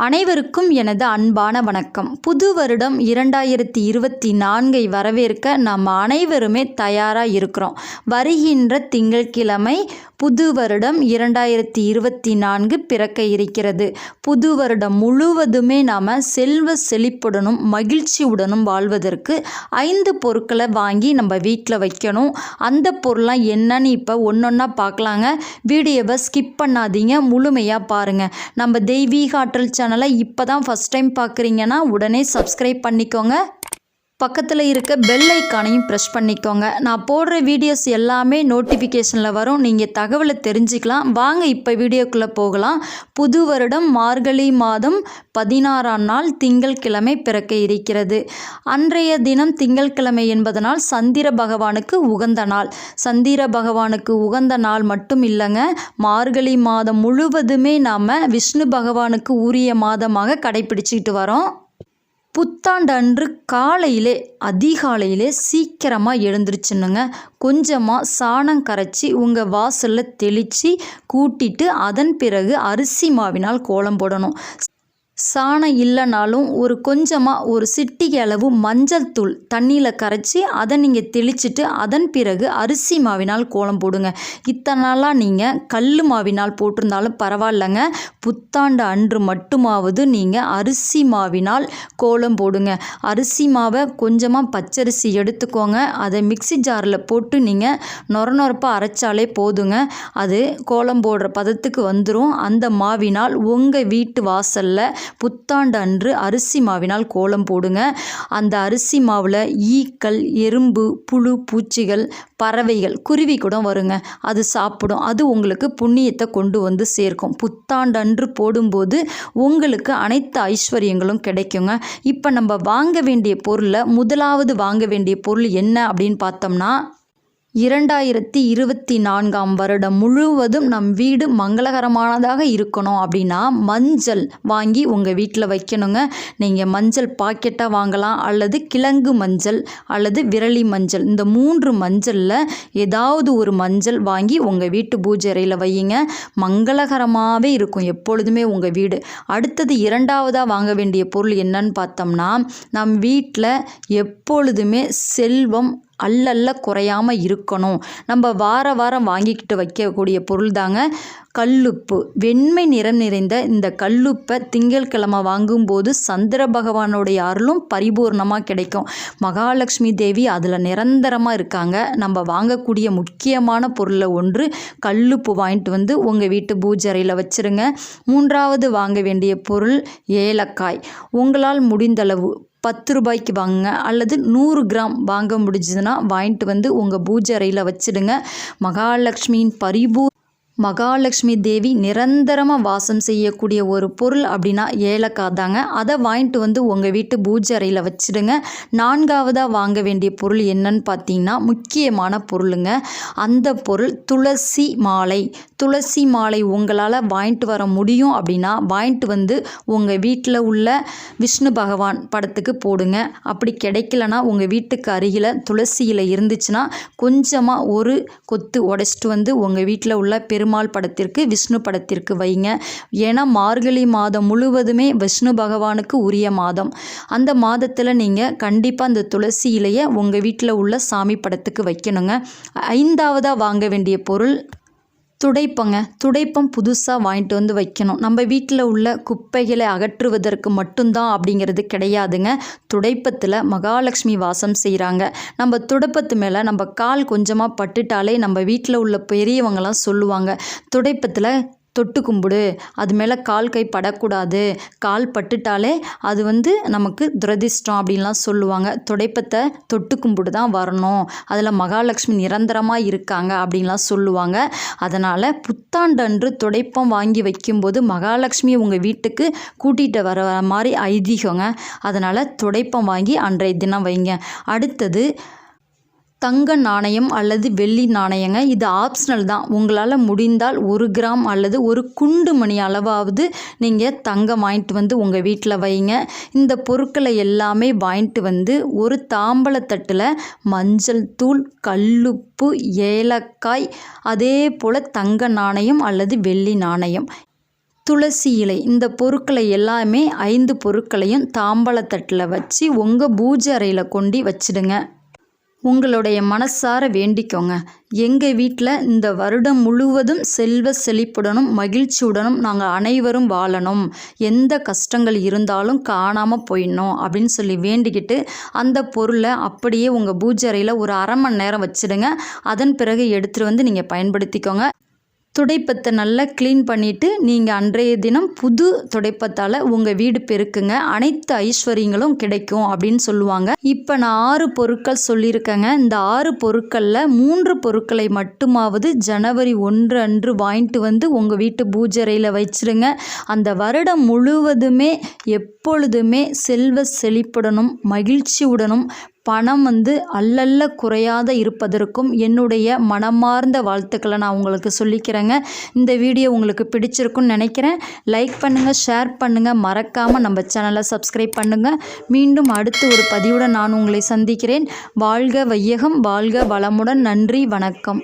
அனைவருக்கும் எனது அன்பான வணக்கம். புது வருடம் இரண்டாயிரத்தி இருபத்தி நான்கை வரவேற்க நம்ம அனைவருமே தயாராக இருக்கிறோம். வருகின்ற திங்கட்கிழமை புது வருடம் இரண்டாயிரத்தி இருபத்தி நான்கு பிறக்க இருக்கிறது. புது வருடம் முழுவதுமே நாம் செல்வ செழிப்புடனும் மகிழ்ச்சியுடனும் வாழ்வதற்கு ஐந்து பொருட்களை வாங்கி நம்ம வீட்டில் வைக்கணும். அந்த பொருள்லாம் என்னன்னு இப்போ ஒன்றொன்னா பார்க்கலாங்க வீடியோவை ஸ்கிப் பண்ணாதீங்க. முழுமையாக பாருங்கள் நம்ம தெய்வீக ஆற்றல் சேனலை இப்போ தான் ஃபஸ்ட் டைம் பார்க்குறீங்கன்னா உடனே சப்ஸ்கிரைப் பண்ணிக்கோங்க. பக்கத்தில் இருக்க பெல் ஐக்கானையும் ப்ரெஸ் பண்ணிக்கோங்க. நான் போடுற வீடியோஸ் எல்லாமே நோட்டிஃபிகேஷனில் வரும். நீங்கள் தகவலை தெரிஞ்சுக்கலாம். வாங்க இப்போ வீடியோக்குள்ளே போகலாம். புது வருடம் மார்கழி மாதம் பதினாறாம் நாள் திங்கள்கிழமை பிறக்க இருக்கிறது. அன்றைய தினம் திங்கள்கிழமை என்பதனால் சந்திர பகவானுக்கு உகந்த நாள். சந்திர பகவானுக்கு உகந்த நாள் மட்டும் இல்லைங்க. மார்கழி மாதம் முழுவதுமே நாம் விஷ்ணு பகவானுக்கு உரிய மாதமாக கடைபிடிச்சிக்கிட்டு வரோம். புத்தாண்டு அன்று காலையிலே அதிகாலையிலே சீக்கிரமாக எழுந்திருச்சுனுங்க கொஞ்சமாக சாணம் கரைச்சி உங்கள் வாசலில் தெளித்து கூட்டிட்டு அதன் பிறகு அரிசி மாவினால் கோலம் போடணும். சாணம் இல்லைனாலும் ஒரு கொஞ்சமாக ஒரு சிட்டிகை அளவு மஞ்சள் தூள் தண்ணியில் கரைச்சி அதை நீங்கள் தெளிச்சிட்டு அதன் பிறகு அரிசி மாவினால் கோலம் போடுங்க. இத்தனை நாளாக நீங்கள் கல் மாவினால் போட்டிருந்தாலும் பரவாயில்லைங்க. புத்தாண்டு அன்று மட்டுமாவது நீங்கள் அரிசி மாவினால் கோலம் போடுங்க. அரிசி மாவை கொஞ்சமாக பச்சரிசி எடுத்துக்கோங்க. அதை மிக்சி ஜாரில் போட்டு நீங்கள் நொர நொரப்பாக அரைச்சாலே போதுங்க. அது கோலம் போடுற பதத்துக்கு வந்துடும் அந்த மாவினால் உங்கள் வீட்டு வாசலில் புத்தாண்டு அன்று அரிசி மாவினால் கோலம் போடுங்க. அந்த அரிசி மாவில் ஈக்கள் எறும்பு புழு பூச்சிகள் பறவைகள் குருவி கூட வருங்க. அது சாப்பிடும். அது உங்களுக்கு புண்ணியத்தை கொண்டு வந்து சேர்க்கும். புத்தாண்டு அன்று போடும்போது உங்களுக்கு அனைத்து ஐஸ்வர்யங்களும் கிடைக்குங்க. இப்போ நம்ம வாங்க வேண்டிய பொருளில் முதலாவது வாங்க வேண்டிய பொருள் என்ன அப்படின்னு பார்த்தோம்னா இரண்டாயிரத்தி இருபத்தி நான்காம் வருடம் முழுவதும் நம் வீடு மங்களகரமானதாக இருக்கணும் அப்படின்னா மஞ்சள் வாங்கி உங்கள் வீட்டில் வைக்கணுங்க. நீங்கள் மஞ்சள் பாக்கெட்டாக வாங்கலாம் அல்லது கிழங்கு மஞ்சள் அல்லது விரலி மஞ்சள். இந்த மூன்று மஞ்சளில் ஏதாவது ஒரு மஞ்சள் வாங்கி உங்கள் வீட்டு பூஜை அறையில் வையுங்க. மங்களகரமாகவே இருக்கும் எப்பொழுதுமே உங்கள் வீடு. அடுத்தது இரண்டாவதாக வாங்க வேண்டிய பொருள் என்னன்னு பார்த்தோம்னா நம் வீட்டில் எப்பொழுதுமே செல்வம் அல்லல்ல குறையாமல் இருக்கணும். நம்ம வார வாரம் வாங்கிக்கிட்டு வைக்கக்கூடிய பொருள் தாங்க கல்லுப்பு. வெண்மை நிறம் நிறைந்த இந்த கல்லுப்பை திங்கட்கிழமை வாங்கும்போது சந்திர பகவானுடைய அருளும் பரிபூர்ணமாக கிடைக்கும். மகாலட்சுமி தேவி அதில் நிரந்தரமாக இருக்காங்க. நம்ம வாங்கக்கூடிய முக்கியமான பொருளில் ஒன்று கல்லுப்பு வாங்கிட்டு வந்து உங்கள் வீட்டு பூஜை வச்சுருங்க. மூன்றாவது வாங்க வேண்டிய பொருள் ஏலக்காய். உங்களால் முடிந்தளவு பத்து ரூபாய்க்கு வாங்குங்க. அல்லது நூறு கிராம் வாங்க முடிஞ்சதுன்னா வாங்கிட்டு வந்து உங்கள் பூஜை அறையில் வச்சுடுங்க. மகாலட்சுமியின் பரிபூ மகாலட்சுமி தேவி நிரந்தரமாக வாசம் செய்யக்கூடிய ஒரு பொருள் அப்படின்னா ஏலக்காய் தாங்க. அதை வாங்கிட்டு வந்து உங்கள் வீட்டு பூஜை அறையில் வச்சுடுங்க. நான்காவதாக வாங்க வேண்டிய பொருள் என்னன்னு பார்த்தீங்கன்னா முக்கியமான பொருளுங்க. அந்த பொருள் துளசி மாலை. துளசி மாலை உங்களால் வாங்கிட்டு வர முடியும் அப்படின்னா வாங்கிட்டு வந்து உங்கள் வீட்டில் உள்ள விஷ்ணு பகவான் படத்துக்கு போடுங்க. அப்படி கிடைக்கலனா உங்கள் வீட்டுக்கு அருகில் துளசியில் இருந்துச்சுன்னா கொஞ்சமாக ஒரு கொத்து உடைச்சிட்டு வந்து உங்கள் வீட்டில் உள்ள பெரும் பெருமாள் படத்திற்கு விஷ்ணு படத்திற்கு வைங்க. ஏன்னா மார்கழி மாதம் முழுவதுமே விஷ்ணு பகவானுக்கு உரிய மாதம். அந்த மாதத்தில் நீங்கள் கண்டிப்பாக அந்த துளசி இலையை உங்கள் வீட்டில் உள்ள சாமி படத்துக்கு வைக்கணுங்க. ஐந்தாவதாக வாங்க வேண்டிய பொருள் துடைப்பங்க. துடைப்பம் புதுசாக வாங்கிட்டு வந்து வைக்கணும். நம்ம வீட்டில் உள்ள குப்பைகளை அகற்றுவதற்கு மட்டும்தான் அப்படிங்கிறது கிடையாதுங்க. துடைப்பத்தில் மகாலட்சுமி வாசம் செய்கிறாங்க நம்ம துடைப்பத்து மேலே நம்ம கால் கொஞ்சமாக பட்டுட்டாலே நம்ம வீட்டில் உள்ள பெரியவங்களாம் சொல்லுவாங்க. துடைப்பத்தில் தொட்டு கும்பிடு. அது மேலே கால் கை படக்கூடாது. கால் பட்டுட்டாலே அது வந்து நமக்கு துரதிர்ஷ்டம் அப்படின்லாம் சொல்லுவாங்க. துடைப்பத்தை தொட்டு கும்பிடு தான் வரணும். அதில் மகாலட்சுமி நிரந்தரமாக இருக்காங்க அப்படின்லாம் சொல்லுவாங்க. அதனால் புத்தாண்டன்று துடைப்பம் வாங்கி வைக்கும்போது மகாலட்சுமி உங்கள் வீட்டுக்கு கூட்டிகிட்டு வர மாதிரி ஐதீகங்க. அதனால் துடைப்பம் வாங்கி அன்றைய தினம் வைங்க. அடுத்தது தங்க நாணயம் அல்லது வெள்ளி நாணயங்க இது ஆப்ஷனல் தான். உங்களால் முடிந்தால் ஒரு கிராம் அல்லது ஒரு குண்டு மணி அளவாவது நீங்கள் தங்கம் வாங்கிட்டு வந்து உங்கள் வீட்டில் வைங்க. இந்த பொருட்களை எல்லாமே வாங்கிட்டு வந்து ஒரு தாம்பலத்தட்டில் மஞ்சள் தூள் கல்லுப்பு ஏலக்காய் அதே போல் தங்க நாணயம் அல்லது வெள்ளி நாணயம். துளசி இலை இந்த பொருட்களை எல்லாமே ஐந்து பொருட்களையும் தாம்பளத்தட்டில் வச்சு உங்கள் பூஜை அறையில் கொண்டு வச்சிடுங்க. உங்களுடைய மனசார வேண்டிக்கோங்க. எங்கள் வீட்டில் இந்த வருடம் முழுவதும் செல்வ செழிப்புடனும் மகிழ்ச்சியுடனும் நாங்கள் அனைவரும் வாழணும். எந்த கஷ்டங்கள் இருந்தாலும் காணாமல் போயிடணும் அப்படின்னு சொல்லி வேண்டிக்கிட்டு அந்த பொருளை அப்படியே உங்கள் பூஜை அறையில் ஒரு அரை மணி நேரம் வச்சிடுங்க. அதன் பிறகு எடுத்துகிட்டு வந்து நீங்கள் பயன்படுத்திக்கோங்க. துடைப்பத்தை நல்லா க்ளீன் பண்ணிவிட்டு நீங்கள் அன்றைய தினம் புது துடைப்பத்தால் உங்கள் வீடு பெருக்குங்க. அனைத்து ஐஸ்வர்யங்களும் கிடைக்கும் அப்படின்னு சொல்லுவாங்க. இப்போ நான் ஆறு பொருட்கள் சொல்லியிருக்கேங்க. இந்த ஆறு பொருட்களில் மூன்று பொருட்களை மட்டுமாவது ஜனவரி ஒன்று அன்று வாங்கிட்டு வந்து உங்கள் வீட்டு பூஜரையில் வச்சிருங்க. அந்த வருடம் முழுவதுமே எப்பொழுதுமே செல்வ செழிப்புடனும் மகிழ்ச்சியுடனும் பணம் வந்து அல்லல்ல குறையாத இருப்பதற்கும் என்னுடைய மனமார்ந்த வாழ்த்துக்களை நான் உங்களுக்கு சொல்லிக்கிறேங்க. இந்த வீடியோ உங்களுக்கு பிடிச்சிருக்குன்னு நினைக்கிறேன். லைக் பண்ணுங்கள் ஷேர் பண்ணுங்கள் மறக்காமல் நம்ம சேனலை சப்ஸ்கிரைப் பண்ணுங்கள் மீண்டும் அடுத்து ஒரு பதிவுடன் நான் உங்களை சந்திக்கிறேன். வாழ்க வையகம் வாழ்க வளமுடன். நன்றி வணக்கம்.